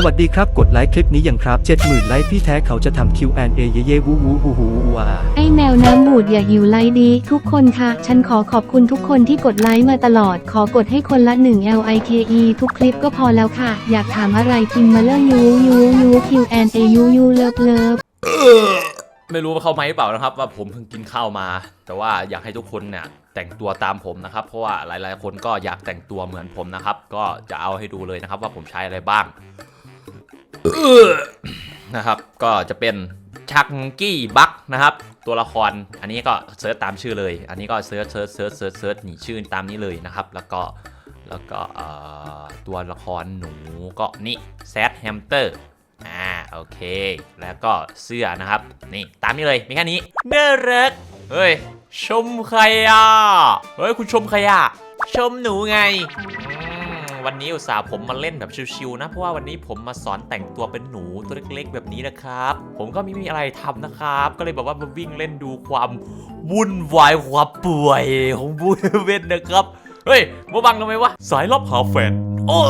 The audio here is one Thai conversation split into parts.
สวัสดีครับ กดไลค์คลิปนี้ยังครับ70,000ไลค์พี่แท้เขาจะทำ Q&A เย่เย่วูวูวูวูวูวาไอ้แมวน้ำบูดอย่าหิวไลค์ดีทุกคนค่ะ ฉันขอขอบคุณทุกคนที่กดไลค์มาตลอด ขอกดให้คนละ1 L I K E ทุกคลิปก็พอแล้วค่ะ อยากถามอะไรพิมพ์มาเรื่องยูยูยู Q and A ยูยูเลิฟเลิฟไม่รู้ว่าเข้าไหมหรือเปล่านะครับ ว่าผมเพิ่งกินข้าวมา แต่ว่าอยากให้ทุกคนเนี่ยแต่งตัวตามผมนะครับ เพราะว่าหลายๆ คนก็อยากแต่งตัวเหมือนผมนะครับ ก็จะเอาให้ดูเลยนะครับ ว่าผมใช้อะไรบ้าง นะครับ ก็จะเป็นชักกี้บักนะครับ ตัวละครอันนี้ก็เซิร์ชตามชื่อเลย อันนี้ก็เซิร์ชเซิร์ชเซิร์ชเซิร์ชเซิร์ชนี่ชื่อตามนี้เลยนะครับ แล้วก็แล้วก็ตัวละครหนูก็นี่แซดแฮมสเตอร์อ่าโอเค แล้วก็เสื้อนะครับ นี่ตามนี้เลยมีแค่นี้น่ารักเฮ้ยชมใครอะเฮ้ยคุณชมใครอะชมหนูไง วันนี้อุตส่าห์ผมมาเล่นแบบชิวๆนะ เพราะว่าวันนี้ผมมาสอนแต่งตัวเป็นหนูตัวเล็กๆ แบบนี้นะครับ ผมก็ไม่มีอะไรทำนะครับ ก็เลยแบบว่ามาวิ่งเล่นดูความวุ่นวายความป่วยของบูเวนนะครับ เฮ้ยมาบังทำไมวะ สายลับหาแฟน โอ้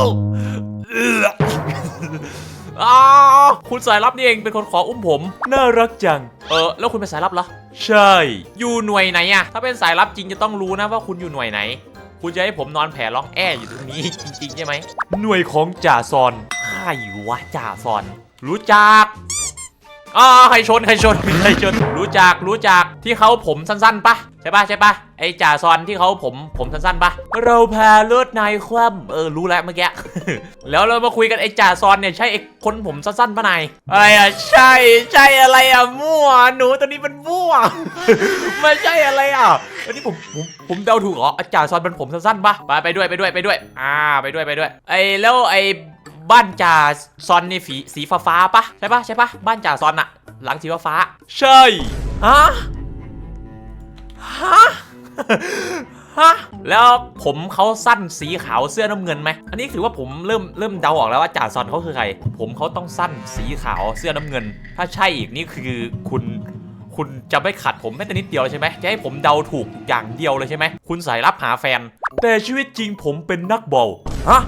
เอื้ออ๋อคุณสายลับนี่เองเป็นคนขออุ้มผม น่ารักจัง เออ แล้วคุณเป็นสายลับเหรอ ใช่ อยู่หน่วยไหนอะถ้าเป็นสายลับจริงจะต้องรู้นะว่าคุณอยู่หน่วยไหน คุณจะให้ผมนอนแผ่ร้องแอ้อยู่ตรงนี้จริงๆใช่ไหมหน่วยของจ่าซอนใครวะจ่าซอน รู้จัก อ๋อใครชนใครชนใครชน รู้จักรู้จักที่เขาผมสั้นๆปะใช่ปะใช่ปะไอจ่าซอนที่เขาผมผมสั้นๆปะเราพาเลือดนายคว่ำเออรู้แล้วเมื่อกี้แล้วเรามาคุยกันไอ้จ่าซอนเนี่ยใช่ไอคนผมสั้นๆปะนายอะไรอะใช่ใช่อะไรอะมั่วหนูตัวนี้มันมั่วไม่ใช่อะไรอะอันนี้ผมผมผมเดาถูกเหรอไอ้จ่าซอนเป็นผมสั้นๆปะไปไปด้วยไปด้วยไปด้วย อ่าไปด้วยไปด้วย ไอ้แล้วไอ้ บ้านจ่าซอนนี่สีสีฟ้าฟ้าปะใช่ปะใช่ปะบ้านจ่าซอนอะหลังสีฟ้าฟ้า ใช่ฮะฮะฮะแล้วผมเขาสั้นสีขาวเสื้อน้ำเงินไหม อันนี้ถือว่าผมเริ่มเริ่มเดาออกแล้วว่าจ่าซอนเขาคือใคร ผมเขาต้องสั้นสีขาวเสื้อน้ำเงิน ถ้าใช่อีกนี่คือคุณคุณจะไม่ขัดผมแม้แต่นิดเดียวใช่ไหมจะให้ผมเดาถูกอย่างเดียวเลยใช่ไหม คุณสายรับหาแฟน แต่ชีวิตจริงผมเป็นนักบอลฮะ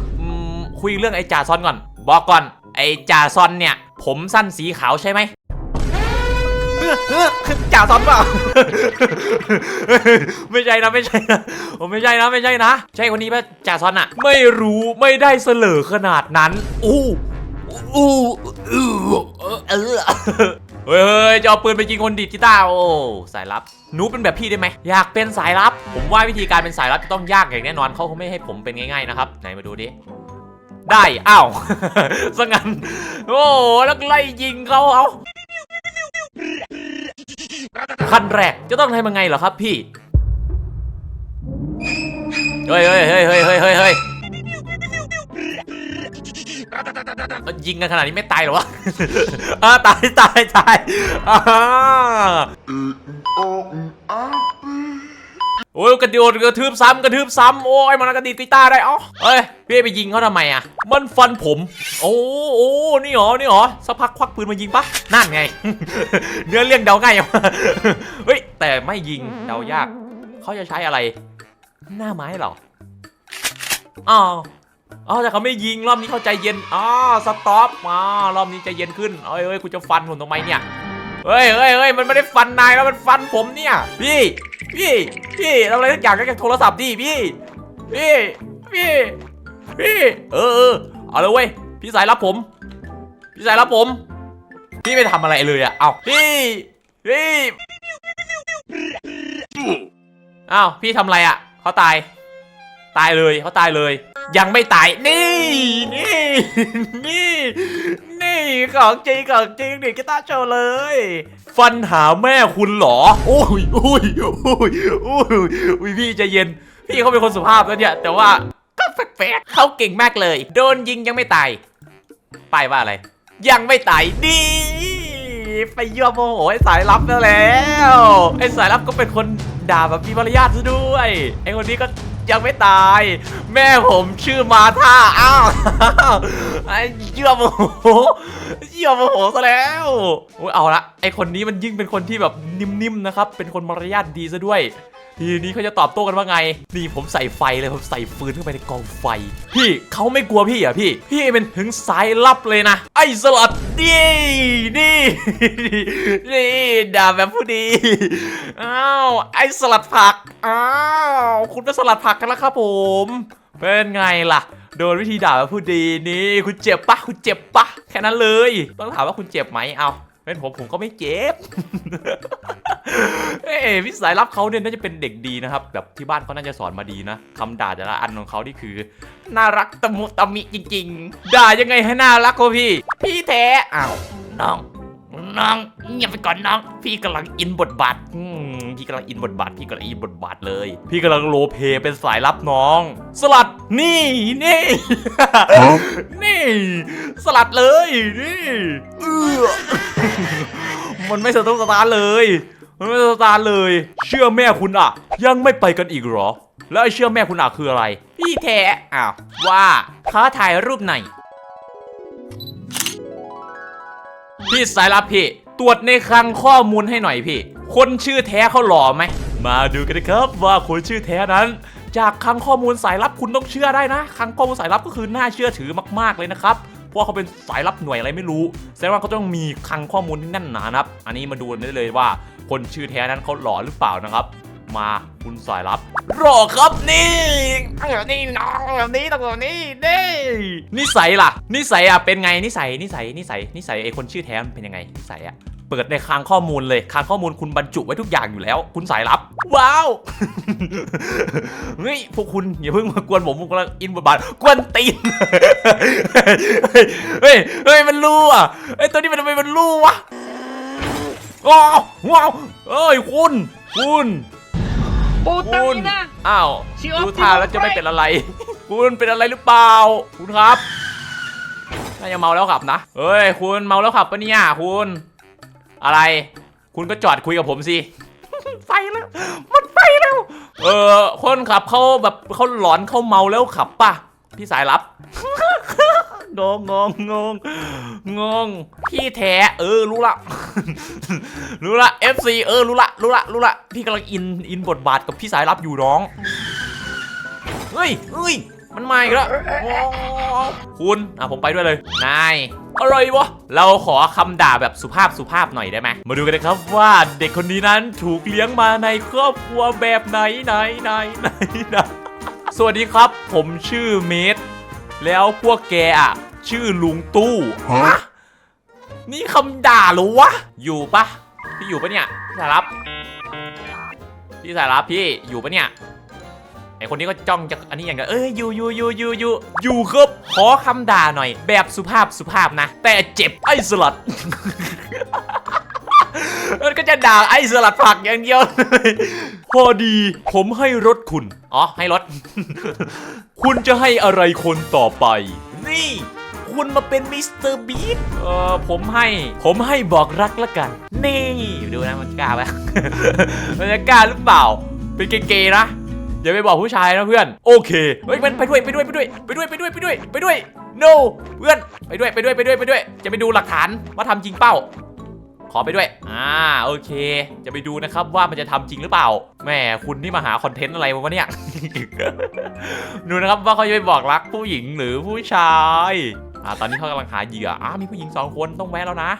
คุยเรื่องไอ้จ่าซอนก่อน บอกก่อน ไอ้จ่าซอนเนี่ย ผมสั้นสีขาวใช่ไหมเออเออจ่าซอนเปล่า ไม่ใช่นะไม่ใช่นะผมไม่ใช่นะไม่ใช่นะ ใช่คนนี้ป่ะจ่าซอนอะไม่รู้ไม่ได้เสลอขนาดนั้น อู้อู้อู้เออเออเฮ้ยเฮ้ยจะเอาปืนไปยิงคนดีดกีตาร์โอ้สายลับหนูเป็นแบบพี่ได้ไหมอยากเป็นสายลับ ผมว่าวิธีการเป็นสายลับจะต้องยากอย่างแน่นอนเขาคงไม่ให้ผมเป็นง่ายๆนะครับไหนมาดูดิ ได้อ้าวซะงั้นโอ้แล้วไล่ยิงเขาเอาขั้นแรกจะต้องทำยังไงเหรอครับพี่เฮ้ยเฮ้ยเฮ้ยเฮ้ยเฮ้ยเฮ้ยเฮ้ยยิงกันขนาดนี้ไม่ตายเหรอวะตายตายตายอ่า อ้ยกระโดดกระทืบซ้ำกระทืบซ้ำโอ้ยมันกระดีดกีตาร์ได้เอ้าเฮ้ยพี่ไปยิงเขาทำไมอะ มันฟันผม โอ้โอ้นี่หรอนี่หรอสักพักควักปืนมายิงปะนั่นไง เนื้อเรื่องเดาง่ายเฮ้ยแต่ไม่ยิงเดายากเขาจะใช้อะไร หน้าไม้หรออ้าวอ๋อแต่เขาไม่ยิงรอบนี้เขาใจเย็นอ๋อสต็อปอ๋อรอบนี้ใจเย็นขึ้นเอ้ยเอ้ยกูจะฟันผมทำไมเนี่ย เฮ้ยเฮ้ยเฮ้ยมันไม่ได้ฟันนายแล้วมันฟันผมเนี่ย พี่ พี่ พี่ทำอะไรทุกอย่างก็แค่โทรศัพท์ดิพี่ พี่ พี่ พี่ เออเออเอาเลยเว้ย พี่สายรับผม พี่สายรับผม พี่ไม่ทำอะไรเลยอะเอาพี่ พี่ อ้าว พี่ทำอะไรอะเขาตาย ตายเลยเขาตายเลย ยังไม่ตาย นี่ นี่ นี่ ของจริงของจริงดิกีตาร์โชว์เลย ฟันหาแม่คุณเหรอโอ้ยโอ้ยโอ้ยโอ้ยอุ้ยพี่ใจเย็น พี่เขาเป็นคนสุภาพแล้วเนี่ย แต่ว่าก็แปลกๆเขาเก่งมากเลย โดนยิงยังไม่ตายป้ายว่าอะไร ยังไม่ตายดีไปยั่วโมโหไอ้สายลับแล้วแล้วไอ้สายลับก็เป็นคนด่าแบบมีมารยาทซะด้วยไอ้คนนี้ก็ยังไม่ตาย แม่ผมชื่อมาท่าอ้าวไอ้เยื่อโมโหเยื่อโมโหซะแล้วโอ้ยเอาละไอคนนี้มันยิ่งเป็นคนที่แบบนิ่มๆนะครับ เป็นคนมารยาทดีซะด้วย ทีนี้เขาจะตอบโต้กันว่าไง นี่ผมใส่ไฟเลยผมใส่ฟืนเข้าไปในกองไฟ พี่เขาไม่กลัวพี่เหรอะพี่ พี่เป็นถึงสายลับเลยนะ ไอ้สลัด นี่นี่นี่ด่าแบบผู้ดีอ้าวไอ้สลัดผักอ้าวคุณเป็นสลัดผักกันแล้วครับผม เป็นไงล่ะ โดนวิธีด่าแบบผู้ดีนี่คุณเจ็บปะคุณเจ็บปะแค่นั้นเลย ต้องถามว่าคุณเจ็บไหมเอาเป็นผมผมก็ไม่เจ็บ เอ้ยวิสัยลับเขาเนี่ยน่าจะเป็นเด็กดีนะครับ แบบที่บ้านเขาน่าจะสอนมาดีนะคำด่าแต่ละอันของเขานี่คือ น่ารักตะมุตะมิจริง ๆ ด่ายังไงให้น่ารักวะพี่ พี่แท้อ้าวน้อง น้องเงียบไปก่อนน้อง พี่กำลังอินบทบาทอืมพี่กำลังอินบทบาทพี่กำลังอินบทบาทเลย พี่กำลังโรลเพยเป็นสายลับน้อง สลัดนี่นี่ นี่ สลัดเลยนี่เออมันไม่สะทกสะตานเลย มันไม่สตานเลย เชื่อแม่คุณอะยังไม่ไปกันอีกเหรอ แล้วไอเชื่อแม่คุณอะคืออะไร พี่แท้อ้าวว่าท้าถ่ายรูปไหนอยพี่สายลับพี่ ตรวจในคลังข้อมูลให้หน่อยพี่ คนชื่อแท้เขาหล่อไหม มาดูกันนะครับว่าคนชื่อแท้นั้น จากคลังข้อมูลสายลับคุณต้องเชื่อได้นะคลังข้อมูลสายลับก็คือน่าเชื่อถือมาก ๆเลยนะครับ เพราะเขาเป็นสายลับหน่วยอะไรไม่รู้แสดงว่าเขาต้องมีคลังข้อมูลที่แน่นหนานะครับ อันนี้มาดูได้เลยว่าคนชื่อแท้นั้นเขาหล่อหรือเปล่านะครับ มาคุณสายลับหล่อครับนี่แบบนี้น้องแบบนี้ต้องแบบนี้นี่นิสัยล่ะ นิสัยอะเป็นไงนิสัยนิสัยนิสัยนิสัยไอ้คนชื่อแท้มันเป็นยังไงนิสัยอะ เปิดในคลังข้อมูลเลยคลังข้อมูลคุณบรรจุไว้ทุกอย่างอยู่แล้ว คุณสายลับ ว้าวเฮ้ยพวกคุณอย่าเพิ่งมากวนผมผมกำลังอินบทบาทกวนตีนเฮ้ยเฮ้ยเฮ้ยมันรู้อะไอ้ตัวนี้มันทำไมมันรู้วะว้าวว้าวเอ้ยคุณคุณปูตังคุณนี่นะ อ้าวชิวอัพดูท่าแล้วจะไม่เป็นอะไร คุณเป็นอะไรหรือเปล่า คุณครับน่าจะเมาแล้วขับนะเฮ้ย คุณเมาแล้วขับปะเนี่ยคุณ อะไร คุณก็จอดคุยกับผมสิ ไฟแล้วมันไฟแล้ว เออคนขับเขาแบบเขาหลอนเขาเมาแล้วขับป่ะ พี่สายรับ งงงงงงงงพี่แท้เออรู้ละ รู้ละ FC เออรู้ละรู้ละรู้ละพี่กำลังอินอินบทบาทกับพี่สายรับอยู่น้อง เฮ้ยเฮ้ย มันมาอีกแล้วโอ้คุณอะผมไปด้วยเลย นายอะไรวะ เราขอคำด่าแบบสุภาพสุภาพหน่อยได้ไหม มาดูกันนะครับว่าเด็กคนนี้นั้นถูกเลี้ยงมาในครอบครัวแบบไหนไหนไหนไหนไหนสวัสดีครับ ผมชื่อเมธแล้วพวกแกอะ ชื่อลุงตู้ฮะนี่คำด่าเหรอวะ อยู่ปะพี่อยู่ปะเนี่ยพี่สายรับ พี่สายรับพี่อยู่ปะเนี่ย ไอคนนี้ก็จ้องจะอันนี้อย่างเงี้ยเอ้ยอยู่อยู่อยู่อยู่อยู่อยู่ครับขอคำด่าหน่อย แบบสุภาพสุภาพนะ แต่เจ็บไอ้สลัดมันก็จะด่าไอ้สลัดผักอย่างเดียวพอดี ผมให้รถคุณ อ๋อ ให้รถ คุณจะให้อะไรคนต่อไป นี่ คุณมาเป็นมิสเตอร์บีทเออผมให้ ผมให้บอกรักละกัน นี่ ดูนะมันกล้าไหมมันจะกล้าหรือเปล่า เป็นเกย์ๆนะ อย่าไปบอกผู้ชายนะเพื่อน โอเคเฮ้ยมันไปด้วยไปด้วยไปด้วยไปด้วยไปด้วยไปด้วยไปด้วย no เพื่อนไปด้วยไปด้วยไปด้วยไปด้วย จะไปดูหลักฐานว่าทำจริงเป้า ขอไปด้วย อ่าโอเค จะไปดูนะครับว่ามันจะทำจริงหรือเปล่าแหม่คุณนี่มาหาคอนเทนต์อะไรวะเนี่ยดูนะครับว่าเขาจะไปบอกรักผู้หญิงหรือผู้ชายอ่าตอนนี้เขากำลังหาเหยื่ออ่ามีผู้หญิงสองคนต้องแวะแล้วนะ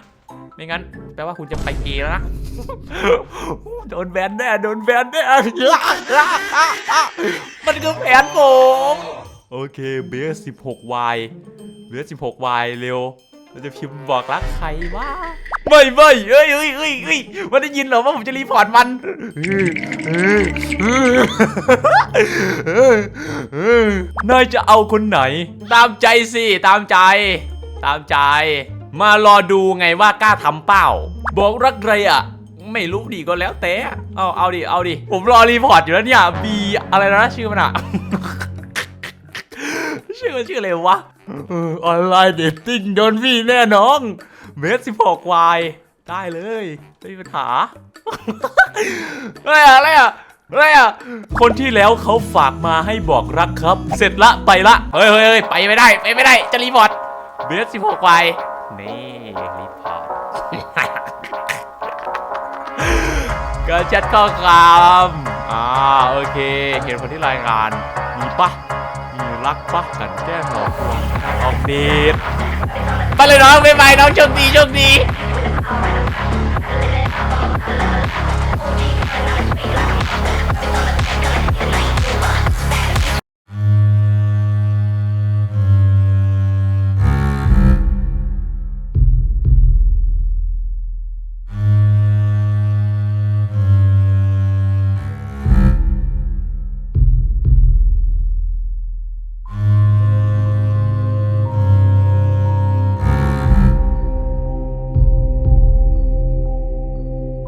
ไม่งั้นแปลว่าคุณจะไปเกย์แล้วนะ โดนแบนแน่โดนแบนแน่มันคือแผนผมโอเคเบส16 y เบส16 y เร็วเราจะพิมพ์บอกรักใครวะไม่ไม่เอ้ยเอ้ยเอ้ยเอ้ยมันได้ยินเหรอว่าผมจะรีพอร์ตมันนายจะเอาคนไหน ตามใจสิ ตามใจ ตามใจ มารอดูไงว่ากล้าทำเป้าบอกรักใครอะ ไม่รู้ดีก็แล้วแต่เอาเอาดิเอาดิผมรอรีพอร์ตอยู่แล้วเนี่ยบีอะไรนะชื่อมันอะชื่อมันชื่ออะไรวะออนไลน์เดทติ้งโดนพี่แน่น้องเมสสิบหกวายได้เลยไม่มีปัญหาอะไรอะอะไรอะอะไรอะคนที่แล้วเขาฝากมาให้บอกรักครับ เสร็จละไปละ เฮ้ยเฮ้ยเฮ้ยไปไม่ได้ไปไม่ได้จะรีพอร์ตเบสสิบหกวายนี่รีพอร์ต ก็แชทข้อความอ่าโอเค เห็นคนที่รายงานมีปะมีรักปะกันแกล้งหลอกลวงออกเดทไปเลยน้องบ๊ายบายน้องโชคดีโชคดี